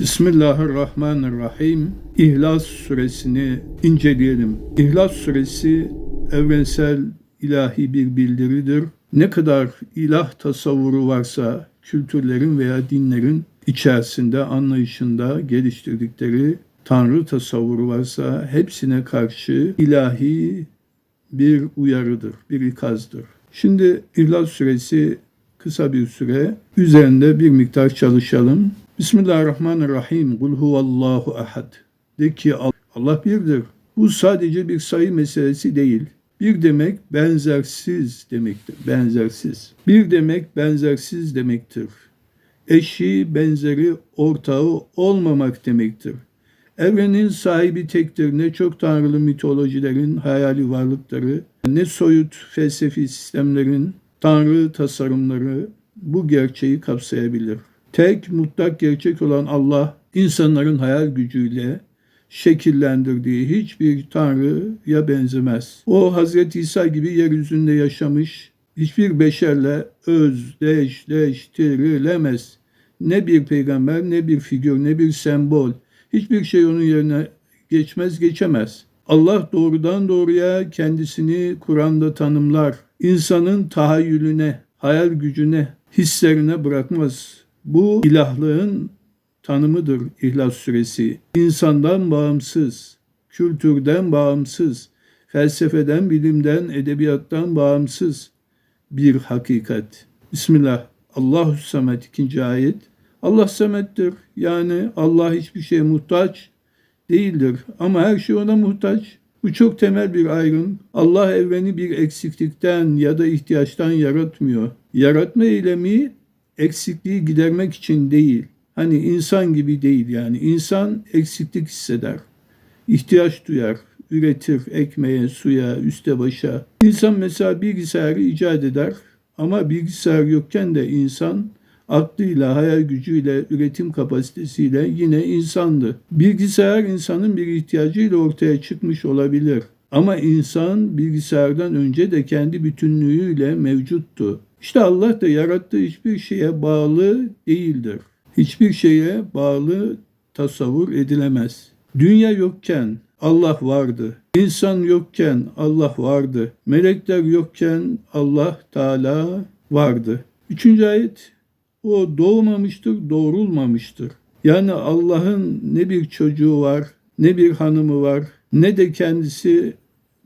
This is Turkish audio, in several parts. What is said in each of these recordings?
Bismillahirrahmanirrahim. İhlas suresini inceleyelim. İhlas suresi evrensel ilahi bir bildiridir. Ne kadar ilah tasavvuru varsa kültürlerin veya dinlerin içerisinde, anlayışında geliştirdikleri Tanrı tasavvuru varsa hepsine karşı ilahi bir uyarıdır, bir ikazdır. Şimdi İhlas suresi kısa bir süre üzerinde bir miktar çalışalım. Bismillahirrahmanirrahim. Kul huvallahu ahad. De ki Allah birdir. Bu sadece bir sayı meselesi değil. Bir demek benzersiz demektir. Benzersiz. Bir demek benzersiz demektir. Eşi, benzeri, ortağı olmamak demektir. Evrenin sahibi tektir. Ne çok tanrılı mitolojilerin hayali varlıkları, ne soyut felsefi sistemlerin tanrı tasarımları bu gerçeği kapsayabilir. Tek mutlak gerçek olan Allah, insanların hayal gücüyle şekillendirdiği hiçbir tanrıya benzemez. O Hazreti İsa gibi yeryüzünde yaşamış, hiçbir beşerle özdeşleştirilemez. Ne bir peygamber, ne bir figür, ne bir sembol, hiçbir şey onun yerine geçmez, geçemez. Allah doğrudan doğruya kendisini Kur'an'da tanımlar. İnsanın tahayyülüne, hayal gücüne, hislerine bırakmaz. Bu ilahlığın tanımıdır İhlas Suresi. İnsandan bağımsız, kültürden bağımsız, felsefeden, bilimden, edebiyattan bağımsız bir hakikat. Bismillah. Allahu Samet ikinci ayet. Allah Samet'tir. Yani Allah hiçbir şeye muhtaç değildir. Ama her şey ona muhtaç. Bu çok temel bir ayrım. Allah evreni bir eksiklikten ya da ihtiyaçtan yaratmıyor. Yaratma eylemi eksikliği gidermek için değil. Hani insan gibi değil yani. İnsan eksiklik hisseder. ihtiyaç duyar, üretir ekmeğe, suya, üste başa. İnsan mesela bilgisayarı icat eder ama bilgisayar yokken de insan aklıyla, hayal gücüyle, üretim kapasitesiyle yine insandı. Bilgisayar insanın bir ihtiyacıyla ortaya çıkmış olabilir. Ama insan bilgisayardan önce de kendi bütünlüğüyle mevcuttu. İşte Allah da yarattığı hiçbir şeye bağlı değildir. Hiçbir şeye bağlı tasavvur edilemez. Dünya yokken Allah vardı. İnsan yokken Allah vardı. Melekler yokken Allah Teala vardı. Üçüncü ayet o doğmamıştır, doğrulmamıştır. Yani Allah'ın ne bir çocuğu var, ne bir hanımı var, ne de kendisi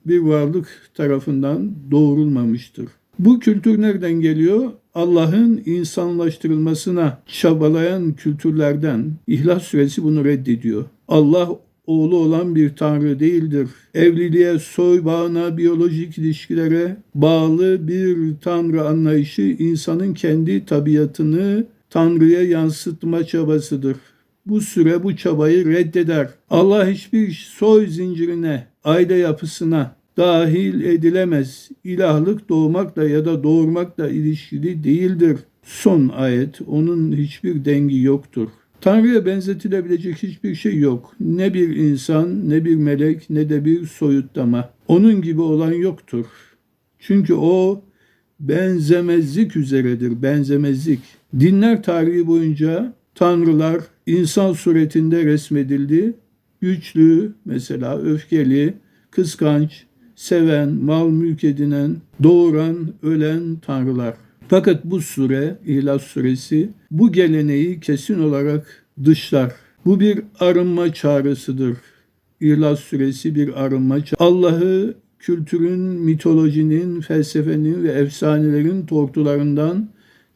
bir varlık tarafından doğrulmamıştır. Bu kültür nereden geliyor? Allah'ın insanlaştırılmasına çabalayan kültürlerden. İhlas suresi bunu reddediyor. Allah oğlu olan bir tanrı değildir. Evliliğe, soy bağına, biyolojik ilişkilere bağlı bir tanrı anlayışı insanın kendi tabiatını tanrıya yansıtma çabasıdır. Bu süre bu çabayı reddeder. Allah hiçbir soy zincirine, aile yapısına dahil edilemez. İlahlık doğmakla ya da doğurmakla ilişkili değildir. Son ayet onun hiçbir dengi yoktur. Tanrı'ya benzetilebilecek hiçbir şey yok. Ne bir insan, ne bir melek, ne de bir soyutlama. Onun gibi olan yoktur. Çünkü o benzemezlik üzeredir, benzemezlik. Dinler tarihi boyunca tanrılar insan suretinde resmedildi. Güçlü, mesela öfkeli, kıskanç, seven, mal mülk edinen, doğuran, ölen tanrılar. Fakat bu sure, İhlas suresi bu geleneği kesin olarak dışlar. Bu bir arınma çağrısıdır. İhlas suresi bir arınma çağrısı. Allah'ı kültürün, mitolojinin, felsefenin ve efsanelerin tortularından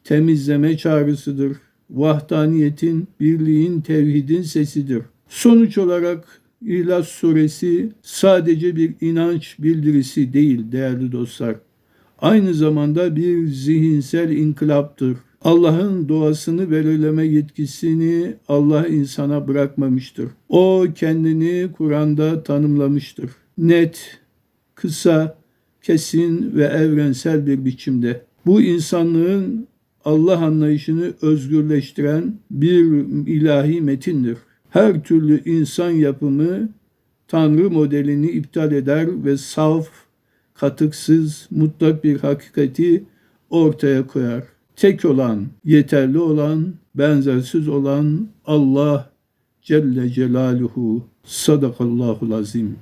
temizleme çağrısıdır. Vahdaniyetin, birliğin, tevhidin sesidir. Sonuç olarak İhlas suresi sadece bir inanç bildirisi değil değerli dostlar aynı zamanda bir zihinsel inkılaptır. Allah'ın doğasını belirleme yetkisini Allah insana bırakmamıştır. O kendini Kur'an'da tanımlamıştır. Net, kısa, kesin ve evrensel bir biçimde. Bu insanlığın Allah anlayışını özgürleştiren bir ilahi metindir. Her türlü insan yapımı Tanrı modelini iptal eder ve saf, katıksız, mutlak bir hakikati ortaya koyar. Tek olan, yeterli olan, benzersiz olan Allah Celle Celaluhu. Sadakallahul azim.